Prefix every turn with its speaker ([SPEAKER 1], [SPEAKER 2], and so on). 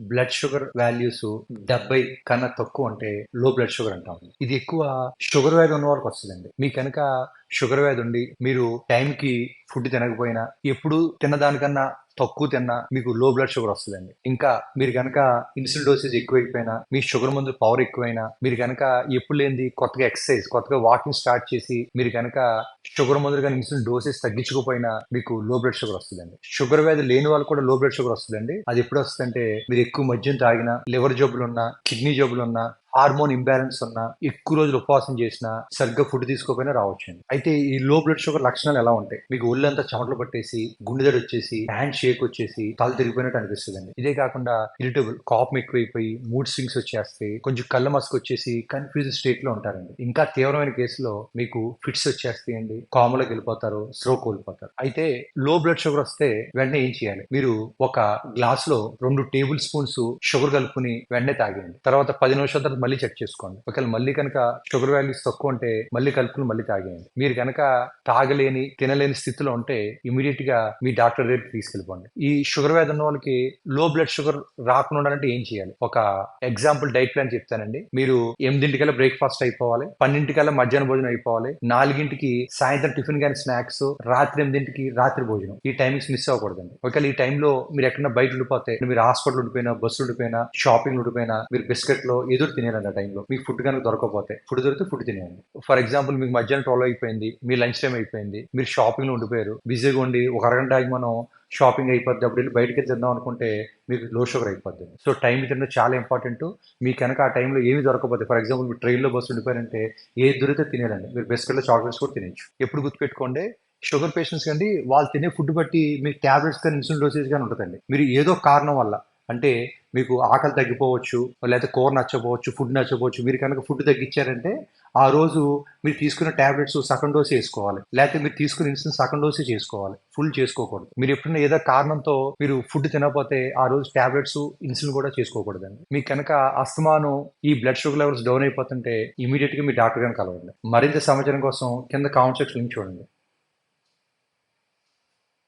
[SPEAKER 1] Blood sugar values డెబ్బై కన్నా తక్కువ అంటే లో బ్లడ్ షుగర్ అంటాం. ఇది ఎక్కువ షుగర్ వ్యాధి ఉన్న వాళ్ళకి వస్తుందండి. మీ కనుక షుగర్ వ్యాధి ఉండి మీరు టైంకి ఫుడ్ తినకపోయినా ఎప్పుడు తిన్నదానికన్నా తక్కువ తిన్నా మీకు లో బ్లడ్ షుగర్ వస్తుందండి. ఇంకా మీరు కనుక ఇన్సులిన్ డోసేజ్ ఎక్కువైపోయినా మీ షుగర్ మందు పవర్ ఎక్కువైనా మీరు కనుక ఎప్పుడు లేనిది కొత్తగా ఎక్సర్సైజ్ కొత్తగా వాకింగ్ స్టార్ట్ చేసి మీరు కనుక షుగర్ మందులు కానీ ఇన్సులిన్ డోసేజ్ తగ్గించకపోయినా మీకు లో బ్లడ్ షుగర్ వస్తుందండి. షుగర్ వ్యాధి లేని వాళ్ళు కూడా లో బ్లడ్ షుగర్ వస్తుందండి. అది ఎప్పుడు వస్తుందంటే మీరు ఎక్కువ మద్యం తాగినా లివర్ జబ్బులు ఉన్నా కిడ్నీ జబ్బులు ఉన్నా హార్మోన్ ఇంబ్యాలెన్స్ ఉన్నా ఎక్కువ రోజులు ఉపవాసం చేసినా సరిగ్గా ఫుడ్ తీసుకోకపోయినా రావచ్చండి. అయితే ఈ లో బ్లడ్ షుగర్ లక్షణాలు ఎలా ఉంటాయి? మీకు ఒళ్ళంతా చెమటలు పట్టేసి గుండెదడి వచ్చేసి హ్యాండ్ షేక్ వచ్చేసి తల తిరిగిపోయినట్టు అనిపిస్తుందండి. ఇదే కాకుండా ఇరిటబుల్ కాపం ఎక్కువైపోయి మూడ్ స్వింగ్స్ వచ్చేస్తాయి కొంచెం కళ్ళ మస్క్ వచ్చేసి కన్ఫ్యూజ్ స్టేట్లో ఉంటారండి. ఇంకా తీవ్రమైన కేసులో మీకు ఫిట్స్ వచ్చేస్తాయండి. కామలోకి వెళ్ళిపోతారు స్ట్రోక్ కోల్పోతారు. అయితే లో బ్లడ్ షుగర్ వస్తే వెంటనే ఏం చేయాలి? మీరు ఒక గ్లాస్లో రెండు టేబుల్ స్పూన్స్ షుగర్ కలుపుకుని వెంటనే తాగేయండి. తర్వాత పది నిమిషాల తర్వాత మళ్ళీ చెక్ చేసుకోండి. ఒకవేళ మళ్ళీ కనుక షుగర్ వాల్యూస్ తక్కువ ఉంటే మళ్ళీ కలుపుకుని మళ్ళీ తాగేయండి. మీరు కనుక తాగలేని తినలేని స్థితిలో ఉంటే ఇమీడియట్గా మీ డాక్టర్ దగ్గరికి తీసుకెళ్ళిపోండి. ఈ షుగర్ వ్యాధి ఉన్న వాళ్ళకి లో బ్లడ్ షుగర్ రాకుండా ఉండాలంటే ఏం చేయాలి? ఒక ఎగ్జాంపుల్ డైట్ ప్లాన్ చెప్తానండి. మీరు ఎనిమిదింటికల్లా బ్రేక్ఫాస్ట్ అయిపోవాలి పన్నెండింటికల్లా మధ్యాహ్న భోజనం అయిపోవాలి నాలుగింటికి సాయంత్రం టిఫిన్ కానీ స్నాక్స్ రాత్రి ఎనిమిదింటికి రాత్రి భోజనం. ఈ టైమింగ్స్ మిస్ అవ్వకూడదండి. ఒకవేళ ఈ టైంలో మీరు ఎక్కడైనా బయట ఉండిపోతే మీరు హాస్పిటల్ ఉండిపోయినా బస్సు ఉండిపోయినా షాపింగ్ ఉండిపోయినా మీరు బిస్కెట్లో ఎదురు తినేయాలండి ఆ టైంలో. మీకు ఫుడ్ కనుక దొరకకపోతే ఫుడ్ దొరికితే ఫుడ్ తినేయండి. ఫర్ ఎగ్జాంపుల్ మీకు మధ్యాహ్నం ట్వెల్వ్ అయిపోయింది మీ లంచ్ టైం అయిపోయింది మీరు షాపింగ్లో ఉండిపోయారు బిజీగా ఉండి ఒక అరగంట ఆగి మనం షాపింగ్ అయిపోద్ది అప్పుడు వెళ్ళి బయటకి తిందాం అనుకుంటే మీకు లో షుగర్ అయిపోద్ది సో టైం తినడం చాలా ఇంపార్టెంట్. మీ కనుక ఆ టైంలో ఏమి దొరకపోతే ఫర్ ఎగ్జాంపుల్ మీరు ట్రైన్లో బస్సు ఉండిపోయారంటే ఏ దొరికితే తినేదండి మీరు బిస్కెట్లో చాక్లెట్స్ కూడా తినచ్చు ఎప్పుడు గుర్తుపెట్టుకోండి షుగర్ పేషెంట్స్ కండి వాళ్ళు తినే ఫుడ్ బట్టి మీకు ట్యాబ్లెట్స్ కానీ ఇన్సులిన్ డోసేజ్ కానీ ఉంటుందండి. మీరు ఏదో కారణం వల్ల అంటే మీకు ఆకలి తగ్గిపోవచ్చు లేకపోతే కూర నచ్చపోవచ్చు ఫుడ్ నచ్చపోవచ్చు మీరు కనుక ఫుడ్ తగ్గించారంటే ఆ రోజు మీరు తీసుకున్న టాబ్లెట్స్ సగం డోస్ వేసుకోవాలి. లేకపోతే మీరు తీసుకున్న ఇన్సులిన్ సగం డోసే చేసుకోవాలి. ఫుల్ చేసుకోకూడదు. మీరు ఎప్పుడైనా ఏదో కారణంతో మీరు ఫుడ్ తినకపోతే ఆ రోజు టాబ్లెట్స్ ఇన్సులిన్ కూడా చేసుకోకూడదండి. మీకు కనుక అస్తమాను ఈ బ్లడ్ షుగర్ లెవెల్స్ డౌన్ అయిపోతుంటే ఇమీడియట్గా మీ డాక్టర్ గారిని కలవండి. మరింత సమాచారం కోసం కింద కామెంట్ సెక్షన్ చూడండి.